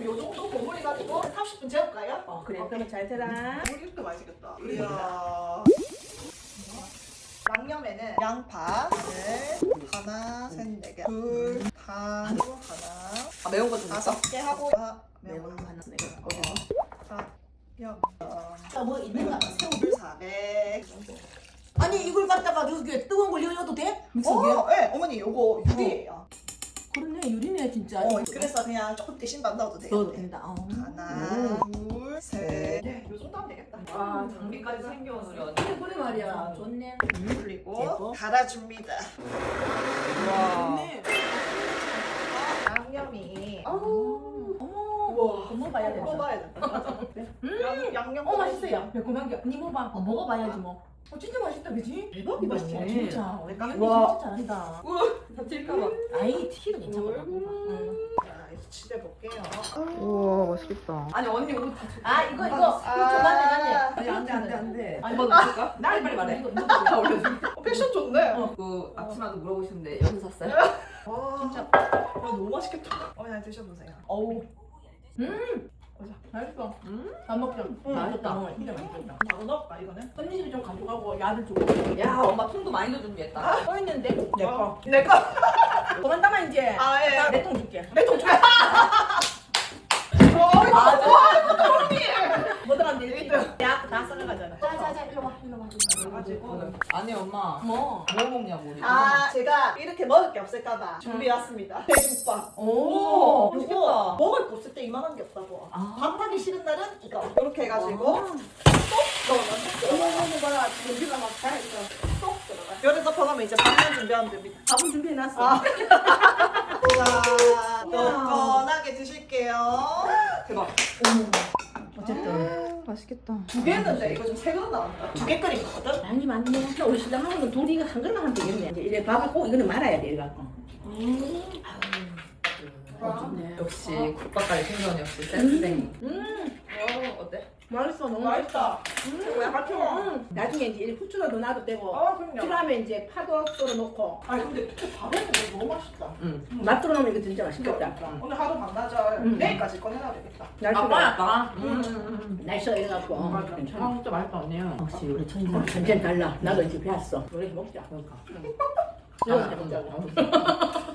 그럼 요 정도 버무리 가지고 30분 재울까요? 어 그래 그러면 잘 되라. 물 이렇게 맛있겠다. 이야. 양념에는 양파 를 하나, 셋, 네 개, 둘, 다, 하나, 아 매운 거좀 다섯 개 하고 아, 매운 거 하나 내가. 다, 여, 뭐 있는가? 새우. 물 400. 아니 이걸 갖다가 여기 뜨거운 걸 열어도 돼? 어, 네, 어머니 요거 유리예요. 진짜. 어, 그래서 그냥 조금 대신만 넣어도 돼요. 넣어도 된다. 어. 하나, 둘, 셋. 네, 요 정도 하면 되겠다. 아 장비까지 챙겨온 우리 언니. 그래 말이야. 좋네. 그리고 예뻐. 갈아줍니다. 와. 좋네. 양념이. 아우. 먹어봐야 돼. 먹어봐야. 맞아. 양- 양념. 어 맛있어요. 매콤한 게. 니 먹어봐. 어, 먹어봐야지 뭐. 어 진짜 맛있다 그지? 대박이다, 어, 진짜. 와. 진짜 잘한다. 다칠까봐. 아이 티도 괜찮아. 응. 자, 이제 치대 볼게요. 우와 맛있겠다. 아니 언니 옷 다. 아 이거 이거 이거 맞네. 아니 안돼 안돼 안돼. 아니, 오빠 넣을까? 빨리 빨리 말해. 이거 이거 올려줘. 어, 패션 좋네. 어. 그 아침마다 물어보시는데 여기서 샀어요? 와, 진짜. 야, 너무 맛있겠다. 어머니 드셔보세요. 어우. 음. 맛있어. 음. 밥 먹자. 음. 맛있다. 어, 진짜 맛있다. 바로 넣을까, 이거는? 손님이 좀 가져가고 야를 주고. 야 엄마 통도 많이 더 준비했다. 써 있는데 내 거. 내 거. 그만 담아 이제. 아, 예. 내 통 줄게. 내돈 줘. 아, 뭐 들어갔는데 이렇게. 야다 썰어가잖아. 자자자 일로 와 일로 와. 가지고. 아니 엄마 뭐. 뭐 먹냐고 우리. 아, 제가 이렇게 먹을 게 없을까봐 준비해왔습니다. 돼지국밥. 오. 이거 먹을 거 없을 때 이만한 게 없다고. 아. 밥 하기 싫은 날은 이거. 이렇게 해가지고 어. 쏙 넣으면 어머 봐라 지금 우리가 막 잘했어. 쏙 들어가. 요리 덮어가면 이제 밥만 준비하면 됩니다. 밥은 준비해놨어. 아. 자, 뜨끈하게 드실게요. 대박. 어쨌든. 맛있겠다. 두개 했는데 이거 좀세 그릇 나온다. 두 개 끓인 거거든? 많이 많네. 우리 신랑 하고는 둘이 한 그릇만 하면 되겠네. 이제 이래 밥을 꼭 이거는 말아야 돼 이래갖고. 어, 좋네. 역시 국밥까지 챙겨온 역시 센스쟁이. 음, 어? 맛있어 너무 맛있다. 음, 최고야, 같이 먹어. 음. 나중에 이제 이렇게 후추라도 놔도 되고 아, 그럼요. 필요하면 이제 파도 썰어 놓고 아니, 근데 이렇게 밥에는 이거 너무 맛있다. 응. 맛 들어 놓으면 이거 진짜 맛있겠다. 오늘 하루 반나절 음. 내일까지 꺼내놔야 되겠다. 날씨가 아빠야 나. 음. 날씨가 이래갖고 어, 맞아. 괜찮아. 아 진짜 맛있다 언니. 역시 우리 천진 천진 달라. 나도 이제 배웠어. 우리 먹자. 그러니까. 이거 이제 먹자고.